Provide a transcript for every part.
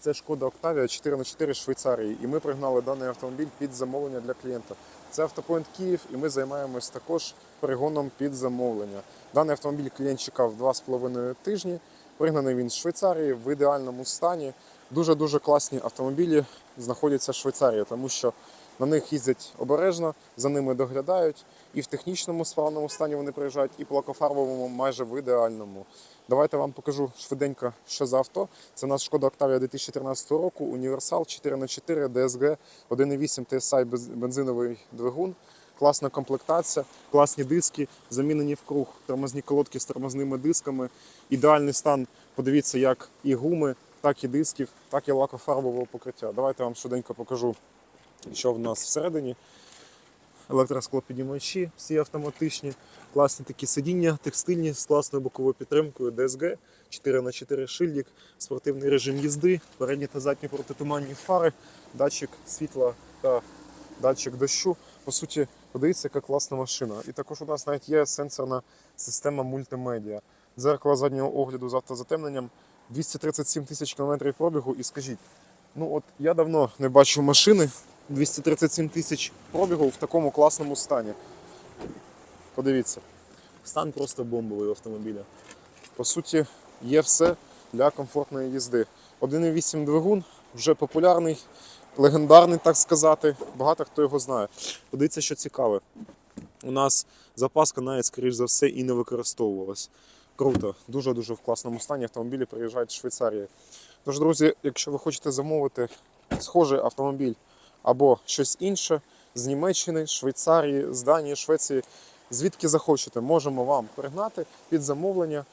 Це шкода Octavia 4х4 Швейцарії. І ми пригнали даний автомобіль під замовлення для клієнта. Це автопоінт Київ, і ми займаємось також перегоном під замовлення. Даний автомобіль клієнт чекав 2,5 тижні. Пригнаний він з Швейцарії в ідеальному стані. Дуже дуже класні автомобілі знаходяться в Швейцарії, тому що на них їздять обережно, за ними доглядають. І в технічному справному стані вони приїжджають, і по лакофарбовому майже в ідеальному. Давайте вам покажу швиденько, що за авто. Це у нас шкода Octavia 2014 року, універсал 4х4 DSG 1.8 TSI бензиновий двигун. Класна комплектація, класні диски, замінені в круг, тормозні колодки з тормозними дисками. Ідеальний стан. Подивіться, як і гуми, так і дисків, так і лакофарбового покриття. Давайте вам швиденько покажу, що в нас всередині. Електросклопідіймачі, всі автоматичні, класні такі сидіння, текстильні з класною боковою підтримкою DSG, 4х4 шильдик, спортивний режим їзди, передні та задні протитуманні фари, датчик світла та датчик дощу. По суті, подивіться, яка класна машина. І також у нас навіть є сенсорна система мультимедіа. Дзеркало заднього огляду з автозатемненням, 237 тисяч кілометрів пробігу. І скажіть, ну от я давно не бачив машини 237 тисяч пробігу в такому класному стані. Подивіться, стан просто бомбовий у автомобіля. По суті, є все для комфортної їзди. 1.8 двигун вже популярний, легендарний, так сказати. Багато хто його знає. Подивіться, що цікаве. У нас запаска навіть, скоріш за все, і не використовувалась. Круто, дуже-дуже в класному стані. Автомобілі приїжджають з Швейцарії. Тож, друзі, якщо ви хочете замовити схожий автомобіль або щось інше з Німеччини, Швейцарії, з Данії, Швеції, звідки захочете, можемо вам пригнати під замовлення.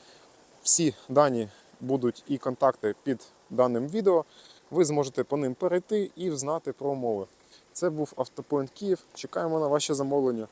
Всі дані будуть і контакти під даним відео. Ви зможете по ним перейти і взнати про умови. Це був Автопоінт Київ. Чекаємо на ваші замовлення.